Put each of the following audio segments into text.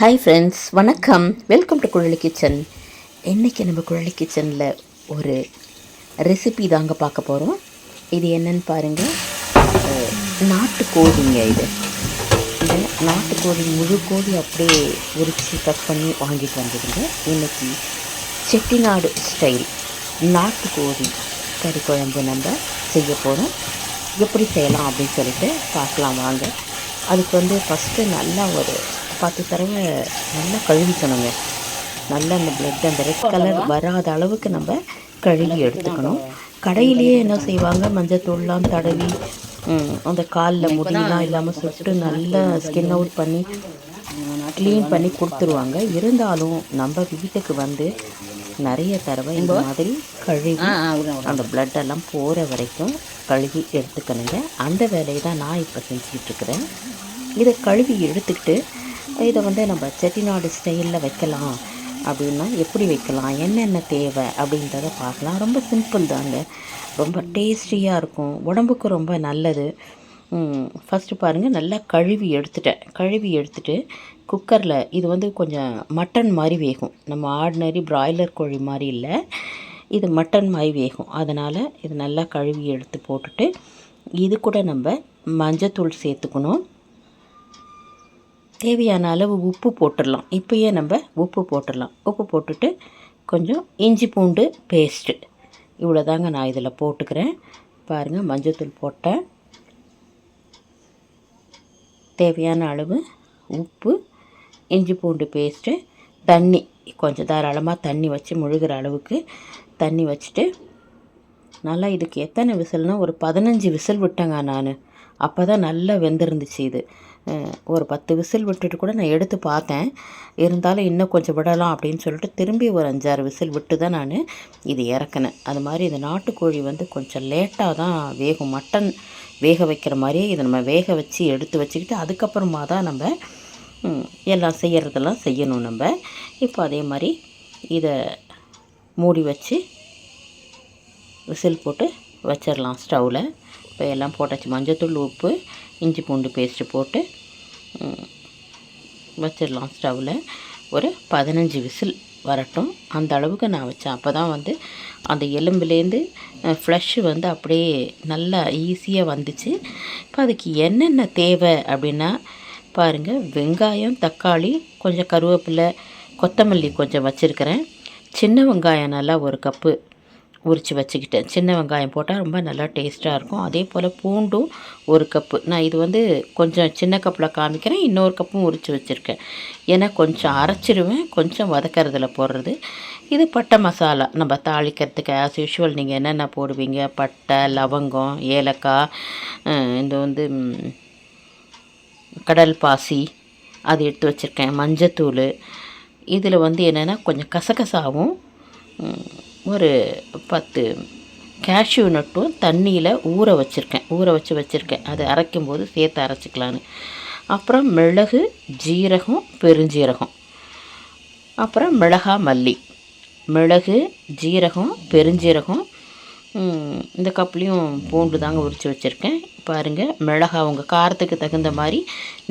Hi friends வணக்கம். Welcome to Kuzhali kitchen இன்றைக்கி நம்ம குழலி கிச்சனில் ஒரு ரெசிபி தாங்க பார்க்க போகிறோம் இது என்னன்னு பாருங்கள் நாட்டுக்கோழிங்க இது. இது நாட்டுக்கோழி முழு கோழி அப்படியே உரித்து கட் பண்ணி வாங்கிட்டு வந்துடுங்க. இன்றைக்கி செட்டிநாடு ஸ்டைல் நாட்டுக்கோழி கறி குழம்பு நம்ம செய்ய போகிறோம் எப்படி செய்யலாம் அப்படின்னு சொல்லிட்டு பார்க்கலாம் வாங்க. அதுக்கு வந்து ஃபஸ்ட்டு நல்லா ஒரு பத்து தடவை நல்லா கழுவிக்கணுங்க. நல்லா அந்த பிளட் அந்த ரெட் கலர் வராத அளவுக்கு நம்ம கழுவி எடுத்துக்கணும். கடையிலேயே என்ன செய்வாங்க? மஞ்சத்தூள்லாம் தடவி அந்த காலில் முடியெல்லாம் இல்லாமல் சுட்டு நல்லா ஸ்கின் அவுட் பண்ணி க்ளீன் பண்ணி கொடுத்துருவாங்க. இருந்தாலும் நம்ம வீட்டுக்கு வந்து நிறைய தடவை இந்த மாதிரி கழுவி அந்த எல்லாம் போகிற வரைக்கும் கழுவி எடுத்துக்கணுங்க. அந்த வேலையை தான் நான் இப்போ செஞ்சுக்கிட்டு இருக்கிறேன். இதை கழுவி எடுத்துக்கிட்டு இதை வந்து நம்ம செட்டிநாடு ஸ்டைலில் வைக்கலாம். அப்படின்னா எப்படி வைக்கலாம்? என்னென்ன தேவை? அப்படின்றத பார்க்கலாம். ரொம்ப சிம்பிள் தாங்க. ரொம்ப டேஸ்டியாக இருக்கும். உடம்புக்கு ரொம்ப நல்லது. ஃபஸ்ட்டு பாருங்கள் நல்லா கழுவி எடுத்துட்டேன். கழுவி எடுத்துட்டு குக்கரில் இது வந்து கொஞ்சம் மட்டன் மாதிரி வேகும். நம்ம ஆர்டினரி பிராய்லர் கோழி மாதிரி இல்லை. இது மட்டன் மாதிரி வேகும். அதனால் இது நல்லா கழுவி எடுத்து போட்டுட்டு இது கூட நம்ம மஞ்சத்தூள் சேர்த்துக்கணும். தேவையான அளவு உப்பு போட்டுடலாம். இப்போயே நம்ம உப்பு போட்டுடலாம். உப்பு போட்டுட்டு கொஞ்சம் இஞ்சி பூண்டு பேஸ்ட்டு இவ்வளோ தாங்க நான் இதில் போட்டுக்கிறேன். பாருங்கள் மஞ்சத்தூள் போட்டேன். தேவையான அளவு உப்பு இஞ்சி பூண்டு பேஸ்ட்டு தண்ணி. கொஞ்சம் தாராளமாக தண்ணி வச்சு முழுகிற அளவுக்கு தண்ணி வச்சுட்டு நல்லா இதுக்கு எத்தனை விசில்னால் ஒரு பதினஞ்சு விசில் விட்டேங்க நான். அப்போ தான் நல்லா வெந்திருந்துச்சு இது. ஒரு பத்து விசில் விட்டுட்டு கூட நான் எடுத்து பார்த்தேன். இருந்தாலும் இன்னும் கொஞ்சம் விடலாம் அப்படின்னு சொல்லிட்டு திரும்பி ஒரு அஞ்சாறு விசில் விட்டு தான் நான் இது இறக்குனேன். அது மாதிரி இந்த நாட்டுக்கோழி வந்து கொஞ்சம் லேட்டாக தான் வேகும். மட்டன் வேக வைக்கிற மாதிரியே இதை நம்ம வேக வச்சு எடுத்து வச்சுக்கிட்டு அதுக்கப்புறமா தான் நம்ம எல்லாம் செய்கிறதெல்லாம் செய்யணும் நம்ம. இப்போ அதே மாதிரி இதை மூடி வச்சு விசில் போட்டு வச்சிடலாம் ஸ்டவ்வில் இப்போ எல்லாம் போட்டாச்சு. மஞ்சத்தூள் உப்பு இஞ்சி பூண்டு பேஸ்ட்டு போட்டு வச்சிடலாம் ஸ்டவ்வில் ஒரு பதினஞ்சு விசில் வரட்டும். அந்த அளவுக்கு நான் வச்சேன். அப்போ தான் வந்து அந்த எலும்புலேருந்து ஃப்ளஷ் வந்து அப்படியே நல்லா ஈஸியாக வந்துச்சு. இப்போ அதுக்கு என்னென்ன தேவை அப்படின்னா பாருங்கள் வெங்காயம் தக்காளி கொஞ்சம் கருவேப்பிலை கொத்தமல்லி கொஞ்சம் வச்சுருக்கிறேன். சின்ன வெங்காயம் நல்லா ஒரு கப்பு உரித்து வச்சுக்கிட்டேன் சின்ன வெங்காயம் போட்டால் ரொம்ப நல்லா டேஸ்ட்டாக இருக்கும். அதே போல் பூண்டும் ஒரு கப்பு. நான் இது வந்து கொஞ்சம் சின்ன கப்பில் காமிக்கிறேன். இன்னொரு கப்பும் உரித்து வச்சுருக்கேன். ஏன்னா கொஞ்சம் அரைச்சிருவேன். கொஞ்சம் வதக்கிறதுல போடுறது. இது பட்டை மசாலா. நம்ம தாளிக்கிறதுக்கு ஆஸ் யூஷுவல் நீங்கள் என்னென்ன போடுவீங்க? பட்டை லவங்கம் ஏலக்காய் இந்த வந்து கடல் பாசி அது எடுத்து வச்சுருக்கேன். மஞ்சத்தூள். இதில் வந்து என்னென்னா கொஞ்சம் கசகசாவும் ஒரு பத்து கேஷ்யூ நட்டும் தண்ணியில் ஊற வச்சுருக்கேன். ஊற வச்சு வச்சுருக்கேன். அதை அரைக்கும் போது சேர்த்து அரைச்சிக்கலான்னு. அப்புறம் மிளகு ஜீரகம் பெருஞ்சீரகம். அப்புறம் மிளகா மல்லி. மிளகு ஜீரகம் பெருஞ்சீரகம் இந்த கப்லேயும் பூண்டு தாங்க உரித்து வச்சுருக்கேன். பாருங்கள் மிளகா உங்கள் காரத்துக்கு தகுந்த மாதிரி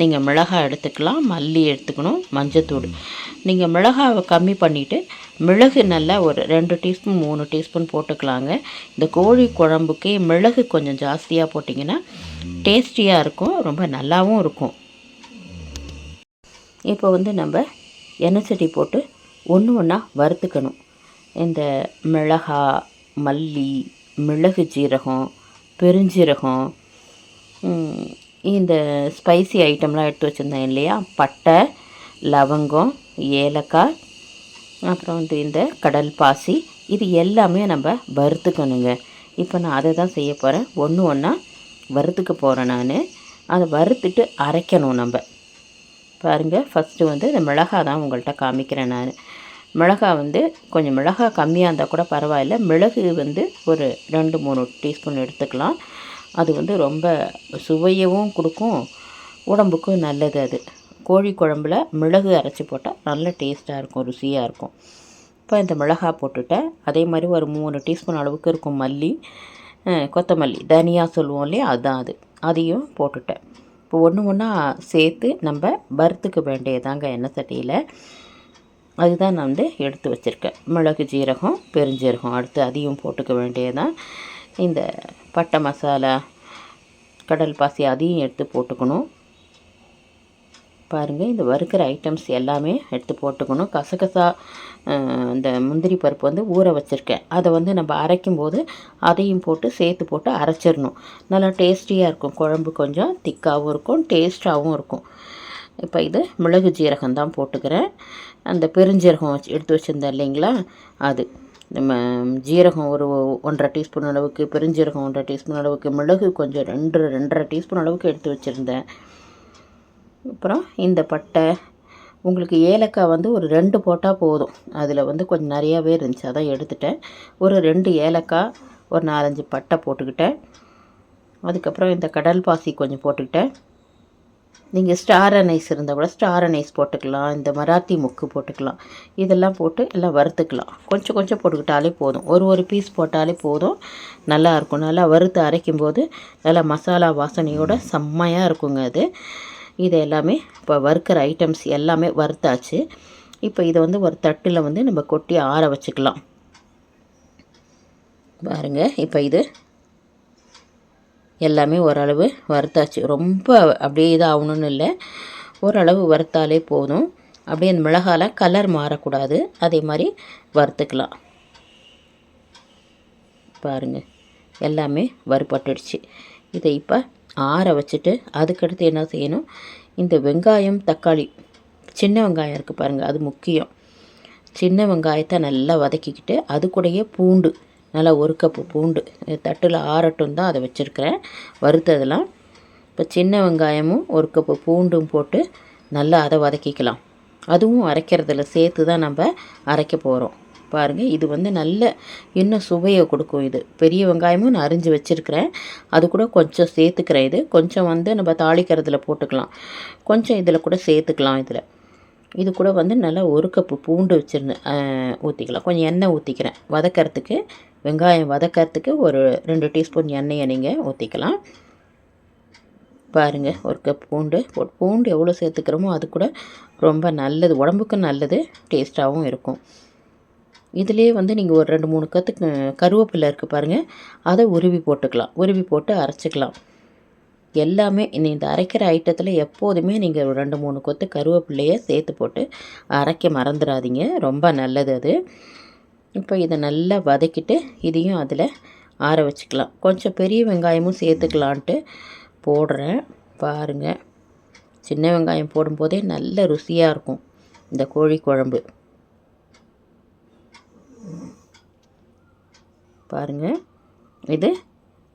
நீங்கள் மிளகா எடுத்துக்கலாம் மல்லி எடுத்துக்கணும் மஞ்சத்தூள். நீங்கள் மிளகாவை கம்மி பண்ணிவிட்டு மிளகு நல்லா ஒரு ரெண்டு டீஸ்பூன் மூணு டீஸ்பூன் போட்டுக்கலாங்க. இந்த கோழி குழம்புக்கே மிளகு கொஞ்சம் ஜாஸ்தியாக போட்டிங்கன்னா டேஸ்டியாக இருக்கும் ரொம்ப நல்லாவும் இருக்கும். இப்போ வந்து நம்ம எண்ணெய் செடி போட்டு ஒன்று ஒன்றா வறுத்துக்கணும். இந்த மிளகா மல்லி மிளகு ஜீரகம் பெருஞ்சீரகம் இந்த ஸ்பைசி ஐட்டம்லாம் எடுத்து வச்சுருந்தேன் இல்லையா? பட்டை லவங்கம் ஏலக்காய் அப்புறம் வந்து இந்த கடல் பாசி இது எல்லாமே நம்ம வறுத்துக்கணுங்க. இப்போ நான் அதை தான் செய்ய போகிறேன் ஒன்று ஒன்றா வறுத்துக்க போகிறேன் நான். அதை வறுத்துட்டு அரைக்கணும் நம்ம. பாருங்கள் ஃபஸ்ட்டு வந்து இந்த மிளகா தான் உங்கள்கிட்ட காமிக்கிறேன் நான். மிளகா வந்து கொஞ்சம் மிளகா கம்மியாக இருந்தால் கூட பரவாயில்ல. மிளகு வந்து ஒரு ரெண்டு மூணு டீஸ்பூன் எடுத்துக்கலாம். அது வந்து ரொம்ப சுவையவும் கொடுக்கும் உடம்புக்கும் நல்லது அது. கோழி குழம்புல மிளகு அரைச்சி போட்டால் நல்ல டேஸ்ட்டாக இருக்கும் ருசியாக இருக்கும். இப்போ இந்த மிளகா போட்டுட்டேன். அதே மாதிரி ஒரு மூணு டீஸ்பூன் அளவுக்கு இருக்கும் மல்லி கொத்தமல்லி தனியா சொல்லுவோம் இல்லையா? அதுதான் அது. அதையும் போட்டுட்டேன். இப்போ ஒன்று ஒன்றா சேர்த்து நம்ம வறுத்துக்க வேண்டியதாங்க எண்ணெய் சட்டியில். அதுதான் நான் வந்து எடுத்து வச்சுருக்கேன். மிளகு ஜீரகம் பெருஞ்சீரகம் அடுத்து அதையும் போட்டுக்க வேண்டியதான் இந்த பட்டை மசாலா கடல் பாசி அதையும் எடுத்து போட்டுக்கணும். பாருங்கள் இந்த வறுக்கிற ஐட்டம்ஸ் எல்லாமே எடுத்து போட்டுக்கணும். கசகசா இந்த முந்திரி பருப்பு வந்து ஊற வச்சுருக்கேன். அதை வந்து நம்ம அரைக்கும் போது அதையும் போட்டு சேர்த்து போட்டு அரைச்சிடணும். நல்லா டேஸ்டியாக இருக்கும். குழம்பு கொஞ்சம் திக்காகவும் இருக்கும் டேஸ்ட்டாகவும் இருக்கும். இப்போ இது மிளகு ஜீரகம் தான் போட்டுக்கிறேன். அந்த பெருஞ்சீரகம் வச்சு எடுத்து வச்சுருந்தேன் இல்லைங்களா? அது. நம்ம ஜீரகம் ஒரு ஒன்றரை டீஸ்பூன் அளவுக்கு பெருஞ்சீரகம் ஒன்றரை டீஸ்பூன் அளவுக்கு மிளகு கொஞ்சம் ரெண்டு ரெண்டரை டீஸ்பூன் அளவுக்கு எடுத்து வச்சுருந்தேன். அப்புறம் இந்த பட்டை உங்களுக்கு ஏலக்காய் வந்து ஒரு ரெண்டு போட்டால் போதும். அதில் வந்து கொஞ்சம் நிறையாவே இருந்துச்சு அதான் எடுத்துட்டேன். ஒரு ரெண்டு ஏலக்காய் ஒரு நாலஞ்சு பட்டை போட்டுக்கிட்டேன். அதுக்கப்புறம் இந்த கடல் பாசி கொஞ்சம் போட்டுக்கிட்டேன். நீங்கள் ஸ்டார் அனைஸ் இருந்தால் கூட ஸ்டார் அனைஸ் போட்டுக்கலாம் இந்த மராத்தி முக்கு போட்டுக்கலாம். இதெல்லாம் போட்டு எல்லாம் வறுத்துக்கலாம். கொஞ்சம் கொஞ்சம் போட்டுக்கிட்டாலே போதும். ஒரு ஒரு பீஸ் போட்டாலே போதும். நல்லாயிருக்கும் நல்லா வறுத்து அரைக்கும் போது நல்லா மசாலா வாசனையோடு செம்மையாக இருக்குங்க அது. இது எல்லாமே இப்போ வறுக்கிற ஐட்டம்ஸ் எல்லாமே வறுத்தாச்சு. இப்போ இதை வந்து ஒரு தட்டில் வந்து நம்ம கொட்டி ஆற வச்சுக்கலாம். பாருங்கள் இப்போ இது எல்லாமே ஓரளவு வறுத்தாச்சு. ரொம்ப அப்படியே இதாகணும்னு இல்லை. ஓரளவு வறுத்தாலே போதும். அப்படியே அந்த மிளகால கலர் மாறக்கூடாது. அதே மாதிரி வறுத்துக்கலாம். பாருங்கள் எல்லாமே வறுபட்டுடுச்சு. இதை இப்போ ஆற வச்சுட்டு அதுக்கடுத்து என்ன செய்யணும்? இந்த வெங்காயம் தக்காளி சின்ன வெங்காயம் இருக்குது பாருங்கள் அது முக்கியம். சின்ன வெங்காயத்தை நல்லா வதக்கிக்கிட்டு அது கூடயே பூண்டு நல்லா ஒரு கப்பு பூண்டு தட்டில் ஆறட்டும் தான் அதை வச்சுருக்கிறேன். வறுத்ததெல்லாம் இப்போ சின்ன வெங்காயமும் ஒரு கப்பு பூண்டும் போட்டு நல்லா அதை வதக்கிக்கலாம். அதுவும் அரைக்கிறதுல சேர்த்து தான் நம்ம அரைக்க போகிறோம் பாருங்கள் இது வந்து நல்ல இன்னும் சுவையை கொடுக்கும் இது. பெரிய வெங்காயமும் நான் அரிஞ்சு வச்சுருக்கிறேன். அது கூட கொஞ்சம் சேர்த்துக்கிறேன் இது. கொஞ்சம் வந்து நம்ம தாளிக்கிறதுல போட்டுக்கலாம். கொஞ்சம் இதில் கூட சேர்த்துக்கலாம் இதில். இது கூட வந்து நல்லா ஒரு கப்பு பூண்டு வச்சுருந்து ஊற்றிக்கலாம் கொஞ்சம் எண்ணெய் ஊற்றிக்கிறேன் வதக்கிறதுக்கு வெங்காயம் வதக்கிறதுக்கு ஒரு ரெண்டு டீஸ்பூன் எண்ணெயை நீங்கள் ஊற்றிக்கலாம் பாருங்கள் ஒரு கப் பூண்டு. பூண்டு எவ்வளோ சேர்த்துக்கிறோமோ அது கூட ரொம்ப நல்லது உடம்புக்கு நல்லது டேஸ்ட்டாகவும் இருக்கும். இதிலே வந்து நீங்கள் ஒரு ரெண்டு மூணு கற்றுக்கு கருவேப்பிலை இருக்குது பாருங்கள் அதை உருவி போட்டுக்கலாம். உருவி போட்டு அரைச்சிக்கலாம். எல்லாமே இந்த அரைக்கிற ஐட்டத்தில் எப்போதுமே நீங்கள் ஒரு ரெண்டு மூணு கொத்து கருவேப்பிள்ளையை சேர்த்து போட்டு அரைக்க மறந்துடாதீங்க. ரொம்ப நல்லது அது. இப்போ இதை நல்லா வதக்கிட்டு இதையும் அதில் ஆற வச்சுக்கலாம். கொஞ்சம் பெரிய வெங்காயமும் சேர்த்துக்கலான்ட்டு போடுறேன். பாருங்கள் சின்ன வெங்காயம் போடும்போதே நல்ல ருசியாக இருக்கும் இந்த கோழி குழம்பு. பாருங்கள் இது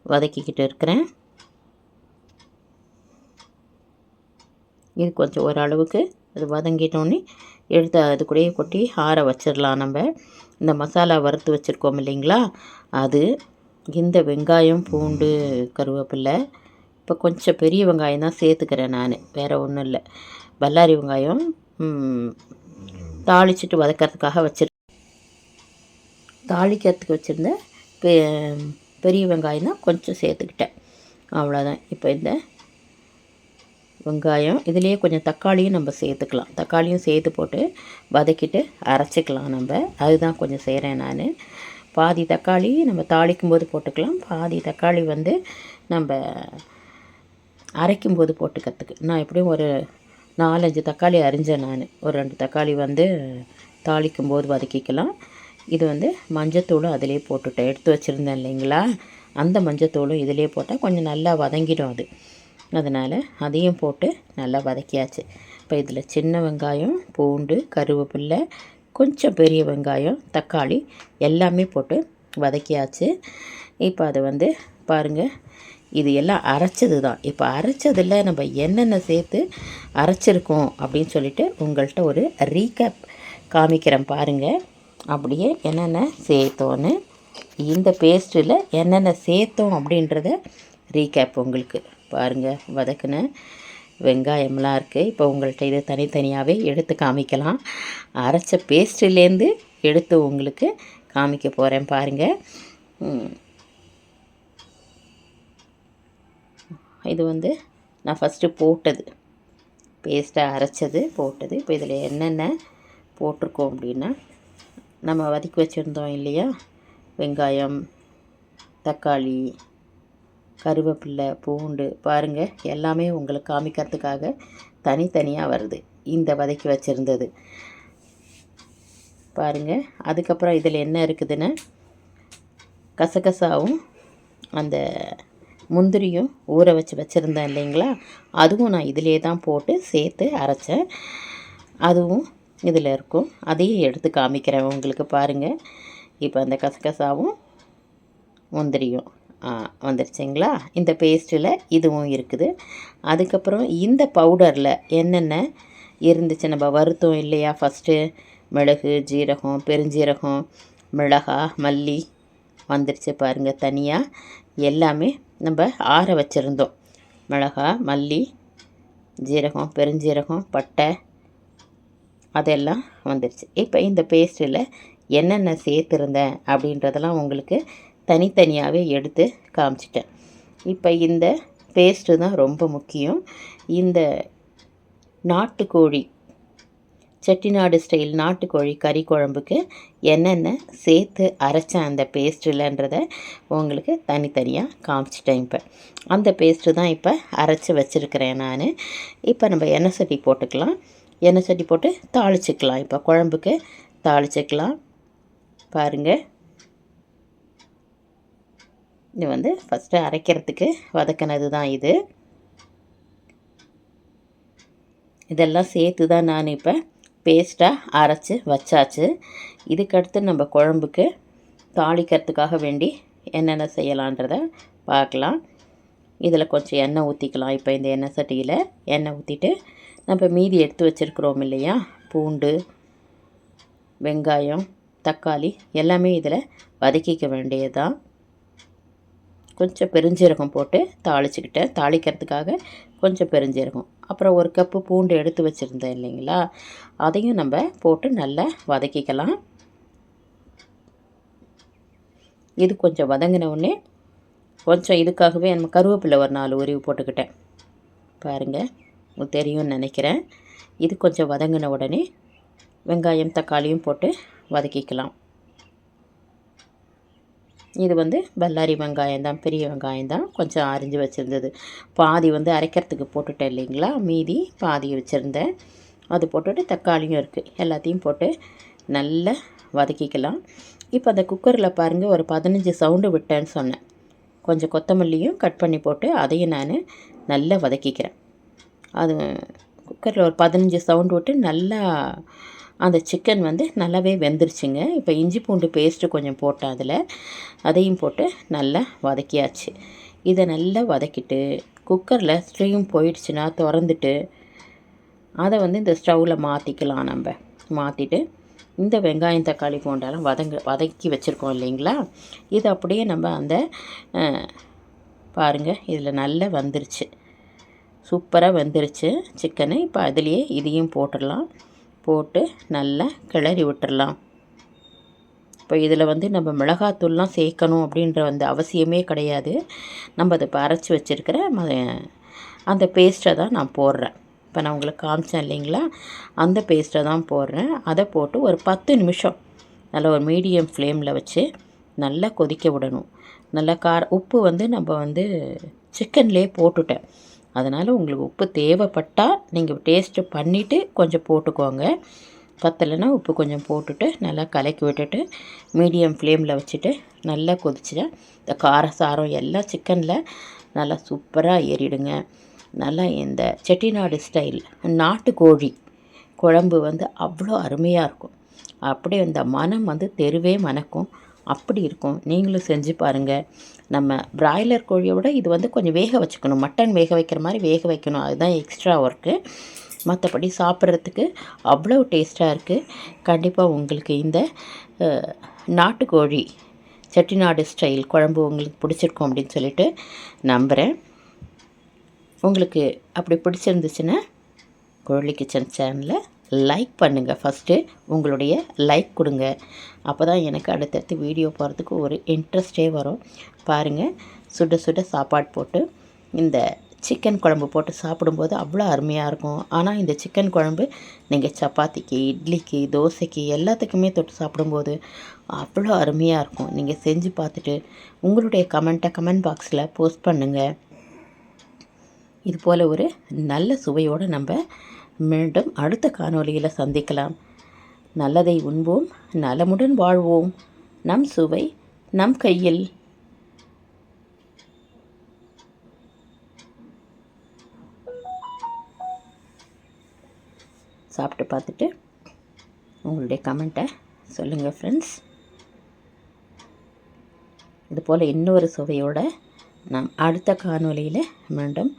வதக்கிக்கிட்டு இருக்கிறேன். இது கொஞ்சம் ஓரளவுக்கு அது வதங்கிட்டோன்னே எடுத்து அது கூடயே கொட்டி ஆற வச்சிடலாம் நம்ம. இந்த மசாலா வறுத்து வச்சுருக்கோம் இல்லைங்களா? அது இந்த வெங்காயம் பூண்டு கருவேப்பில்லை இப்போ கொஞ்சம் பெரிய வெங்காயம் தான் சேர்த்துக்கிறேன் நான். வேறு ஒன்றும் இல்லை. பல்லாரி வெங்காயம் தாளிச்சிட்டு வதக்கிறதுக்காக வச்சுருக்கேன் தாளிக்கிறதுக்கு வச்சுருந்தேன் பெரிய வெங்காயம் தான் கொஞ்சம் சேர்த்துக்கிட்டேன். அவ்வளோதான் இப்போ இந்த வெங்காயம் இதுலேயே கொஞ்சம் தக்காளியும் நம்ம சேர்த்துக்கலாம். தக்காளியும் சேர்த்து போட்டு வதக்கிட்டு அரைச்சிக்கலாம் நம்ம. அதுதான் கொஞ்சம் செய்கிறேன் நான். பாதி தக்காளி நம்ம தாளிக்கும் போது போட்டுக்கலாம். பாதி தக்காளி வந்து நம்ம அரைக்கும் போது போட்டுக்கிறதுக்கு. நான் எப்படியும் ஒரு நாலஞ்சு தக்காளி அரிஞ்சேன் நான். ஒரு ரெண்டு தக்காளி வந்து தாளிக்கும் போது வதக்கிக்கலாம். இது வந்து மஞ்சத்தூளும் அதிலே போட்டுட்டேன். எடுத்து வச்சுருந்தேன் இல்லைங்களா? அந்த மஞ்சத்தூளும் இதிலே போட்டால் கொஞ்சம் நல்லா வதங்கிடும் அது. அதனால் அதையும் போட்டு நல்லா வதக்கியாச்சு. இப்போ இதில் சின்ன வெங்காயம் பூண்டு கருவேப்பில்லை கொஞ்சம் பெரிய வெங்காயம் தக்காளி எல்லாமே போட்டு வதக்கியாச்சு. இப்போ அதை வந்து பாருங்கள் இது எல்லாம் அரைச்சது தான் இப்போ அரைச்சதில் நம்ம என்னென்ன சேர்த்து அரைச்சிருக்கோம் அப்படின்னு சொல்லிட்டு உங்கள்கிட்ட ஒரு ரீகேப் காமிக்கிறேன் பாருங்கள் அப்படியே என்னென்ன சேர்த்தோன்னு இந்த பேஸ்ட்டில் என்னென்ன சேர்த்தோம் அப்படின்றத ரீகேப் உங்களுக்கு. பாருங்கள் வதக்குன வெங்காயம்லாம் இருக்குது இப்போ உங்கள்கிட்ட இதை தனித்தனியாகவே எடுத்து காமிக்கலாம். அரைச்ச பேஸ்ட்லேருந்து எடுத்து உங்களுக்கு காமிக்க போகிறேன் பாருங்கள் இது வந்து நான் ஃபஸ்ட்டு போட்டது. பேஸ்ட்டை அரைச்சது போட்டது. இப்போ இதில் என்னென்ன போட்டிருக்கோம் அப்படின்னா நம்ம வதக்கி வச்சுருந்தோம் இல்லையா? வெங்காயம் தக்காளி கருவேப்பில்லை பூண்டு பாருங்கள் எல்லாமே உங்களுக்கு காமிக்கிறதுக்காக தனித்தனியாக வருது. இந்த வதக்கி வச்சுருந்தது. பாருங்கள் அதுக்கப்புறம் இதில் என்ன இருக்குதுன்னு கசகசாவும் அந்த முந்திரியும் ஊற வச்சு வச்சுருந்தேன் இல்லைங்களா? அதுவும் நான் இதிலே தான் போட்டு சேர்த்து அரைச்சேன். அதுவும் இதில் இருக்கும். அதையும் எடுத்து காமிக்கிறேன். உங்களுக்கு பாருங்கள் இப்போ அந்த கசகசாவும் முந்திரியும். வந்துருச்சுங்களா? இந்த பேஸ்ட்டில் இதுவும் இருக்குது. அதுக்கப்புறம் இந்த பவுடரில் என்னென்ன இருந்துச்சு? நம்ம வருத்தம் இல்லையா? ஃபஸ்ட்டு மிளகு ஜீரகம் பெருஞ்சீரகம் மிளகா மல்லி வந்துருச்சு பாருங்கள் தனியாக எல்லாமே நம்ம ஆற வச்சுருந்தோம். மிளகா மல்லி ஜீரகம் பெருஞ்சீரகம் பட்டை அதெல்லாம் வந்துருச்சு. இப்போ இந்த பேஸ்ட்டில் என்னென்ன சேர்த்துருந்தேன் அப்படின்றதெல்லாம் உங்களுக்கு தனித்தனியாகவே எடுத்து காமிச்சிட்டேன். இப்போ இந்த பேஸ்ட்டு தான் ரொம்ப முக்கியம். இந்த நாட்டுக்கோழி செட்டிநாடு ஸ்டைல் நாட்டுக்கோழி கறி குழம்புக்கு என்னென்ன சேர்த்து அரைச்சேன் அந்த பேஸ்ட்டில்ன்றதை உங்களுக்கு தனித்தனியாக காமிச்சிட்டேன் இப்போ. அந்த பேஸ்ட்டு தான் இப்போ அரைச்சி வச்சுருக்கிறேன் நான். இப்போ நம்ம எண்ணெய் சட்டி போட்டுக்கலாம். எண்ணெய் சட்டி போட்டு தாளிச்சிக்கலாம். இப்போ குழம்புக்கு தாளிச்சிக்கலாம். பாருங்கள் இது வந்து ஃபஸ்ட்டு அரைக்கிறதுக்கு வதக்கினது தான் இது. இதெல்லாம் சேர்த்து தான் நான் இப்போ பேஸ்ட்டாக அரைச்சி வச்சாச்சு. இதுக்கடுத்து நம்ம குழம்புக்கு தாளிக்கிறதுக்காக வேண்டி என்னென்ன செய்யலான்றத பார்க்கலாம். இதில் கொஞ்சம் எண்ணெய் ஊற்றிக்கலாம் இப்போ இந்த எண்ணெய் சட்டியில் எண்ணெய் ஊற்றிட்டு நம்ம மீதி எடுத்து வச்சுருக்குறோம் இல்லையா? பூண்டு வெங்காயம் தக்காளி எல்லாமே இதில் வதக்கிக்க வேண்டியது தான் கொஞ்சம் பெருஞ்சீரகம் போட்டு தாளிச்சுக்கிட்டேன் தாளிக்கிறதுக்காக கொஞ்சம் பெருஞ்சீரகம். அப்புறம் ஒரு கப்பு பூண்டு எடுத்து வச்சுருந்தேன் இல்லைங்களா? அதையும் நம்ம போட்டு நல்லா வதக்கிக்கலாம். இது கொஞ்சம் வதங்கின உடனே கொஞ்சம் இதுக்காகவே நம்ம கருவேப்பிலை ஒரு நாலு உரிவு போட்டுக்கிட்டேன். பாருங்கள் உங்களுக்கு தெரியும்னு நினைக்கிறேன். இது கொஞ்சம் வதங்கின உடனே வெங்காயம் தக்காளியும் போட்டு வதக்கிக்கலாம். இது வந்து பல்லாரி வெங்காயம் தான் பெரிய வெங்காயம் தான் கொஞ்சம் அரிஞ்சு வச்சுருந்தது. பாதி வந்து அரைக்கிறதுக்கு போட்டுட்டேன் இல்லைங்களா? மீதி பாதி வச்சுருந்தேன். அது போட்டுட்டு தக்காளியும் இருக்குது எல்லாத்தையும் போட்டு நல்லா வதக்கிக்கலாம். இப்போ அந்த குக்கரில் பாருங்கள் ஒரு பதினஞ்சு சவுண்டு விட்டேன்னு சொன்னேன். கொஞ்சம் கொத்தமல்லியும் கட் பண்ணி போட்டு அதையும் நான் நல்லா வதக்கிக்கிறேன். அது குக்கரில் ஒரு பதினஞ்சு சவுண்டு விட்டு நல்லா அந்த சிக்கன் வந்து நல்லாவே வெந்துருச்சுங்க. இப்போ இஞ்சி பூண்டு பேஸ்ட்டு கொஞ்சம் போட்டேன் அதில். அதையும் போட்டு நல்லா வதக்கியாச்சு. இதை நல்லா வதக்கிட்டு குக்கரில் ஸ்ட்ரீம் போயிடுச்சுன்னா திறந்துட்டு அதை வந்து இந்த ஸ்டவ்வில் மாற்றிக்கலாம் நம்ம. மாற்றிட்டு இந்த வெங்காயம் தக்காளி போண்டாலும் வதங்க வதக்கி வச்சுருக்கோம் இல்லைங்களா? இது அப்படியே நம்ம அந்த பாருங்கள் இதில் நல்லா வந்துருச்சு. சூப்பராக வெந்துருச்சு சிக்கனு இப்போ அதுலேயே இதையும் போட்டுடலாம். போட்டு நல்லா கிளறி விட்டுடலாம் இப்போ இதில் வந்து நம்ம மிளகாத்தூள்லாம் சேர்க்கணும் அப்படின்ற வந்து அவசியமே கிடையாது. நம்ம அதை இப்போ அரைச்சி வச்சுருக்கிற அந்த பேஸ்ட்டை தான் நான் போடுறேன். இப்போ நான் உங்களுக்கு காமிச்சேன் இல்லைங்களா? அந்த பேஸ்ட்டை தான் போடுறேன். அதை போட்டு ஒரு பத்து நிமிஷம் நல்லா ஒரு மீடியம் ஃப்ளேமில் வச்சு நல்லா கொதிக்க விடணும். நல்லா கார உப்பு வந்து நம்ம வந்து சிக்கன்லேயே போட்டுட்டேன். அதனால் உங்களுக்கு உப்பு தேவைப்பட்டால் நீங்கள் டேஸ்ட்டு பண்ணிவிட்டு கொஞ்சம் போட்டுக்கோங்க. பத்தலைன்னா உப்பு கொஞ்சம் போட்டுட்டு நல்லா கலக்கி விட்டுட்டு மீடியம் ஃப்ளேமில் வச்சுட்டு நல்லா கொதிச்சுட்டா இந்த கார சாரம் எல்லாம் சிக்கனில் நல்லா சூப்பராக ஏறிடுங்க. நல்லா இந்த செட்டிநாடு ஸ்டைல் நாட்டுக்கோழி குழம்பு வந்து அவ்வளோ அருமையாக இருக்கும். அப்படியே இந்த மனம் வந்து தெருவே மணக்கும். அப்படி இருக்கும். நீங்களும் செஞ்சு பாருங்கள் நம்ம பிராய்லர் கோழியை விட இது வந்து கொஞ்சம் வேக வச்சுக்கணும். மட்டன் வேக வைக்கிற மாதிரி வேக வைக்கணும். அதுதான் எக்ஸ்ட்ரா ஒர்க்கு மற்றபடி சாப்பிட்றதுக்கு அவ்வளோ டேஸ்ட்டாக இருக்குது கண்டிப்பாக உங்களுக்கு இந்த நாட்டுக்கோழி செட்டிநாடு ஸ்டைல் குழம்பு உங்களுக்கு பிடிச்சிருக்கும் அப்படின்னு சொல்லிட்டு நம்புகிறேன் உங்களுக்கு அப்படி பிடிச்சிருந்துச்சுன்னா கோழி கிச்சன் சேனலை லைக் பண்ணுங்கள் ஃபஸ்ட்டு உங்களுடைய லைக் கொடுங்க. அப்போ தான் எனக்கு அடுத்தடுத்து வீடியோ போகிறதுக்கு ஒரு இன்ட்ரெஸ்டே வரும். பாருங்கள் சுட சுட சாப்பாடு போட்டு இந்த சிக்கன் குழம்பு போட்டு சாப்பிடும்போது அவ்வளோ அருமையாக இருக்கும். ஆனால் இந்த சிக்கன் குழம்பு நீங்கள் சப்பாத்திக்கு இட்லிக்கு தோசைக்கு எல்லாத்துக்குமே தொட்டு சாப்பிடும்போது அவ்வளோ அருமையாக இருக்கும். நீங்கள் செஞ்சு பார்த்துட்டு உங்களுடைய கமெண்ட்டை கமெண்ட் பாக்ஸில் போஸ்ட் பண்ணுங்கள் இது போல் ஒரு நல்ல சுவையோடு நம்ம மீண்டும் அடுத்த காணொலியில் சந்திக்கலாம். நல்லதை உண்போம் நலமுடன் வாழ்வோம். நம் சுவை நம் கையில். சாப்பிட்டு பார்த்துட்டு உங்களுடைய கமெண்ட்டை சொல்லுங்கள் ஃப்ரெண்ட்ஸ் இது போல் இன்னொரு சுவையோட நாம் அடுத்த காணொலியில் மீண்டும்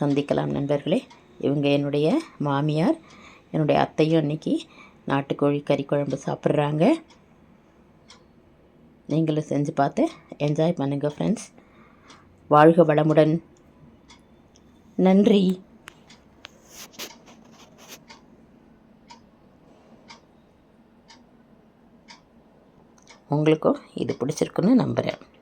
சந்திக்கலாம் நண்பர்களே. இவங்க என்னுடைய மாமியார் என்னுடைய அத்தையும் அன்றைக்கி நாட்டுக்கோழி கறி குழம்பு சாப்பிட்றாங்க. நீங்களும் செஞ்சு பார்த்து என்ஜாய் பண்ணுங்கள் ஃப்ரெண்ட்ஸ் வாழ்க வளமுடன். நன்றி. உங்களுக்கும் இது பிடிச்சிருக்குன்னு நம்புகிறேன்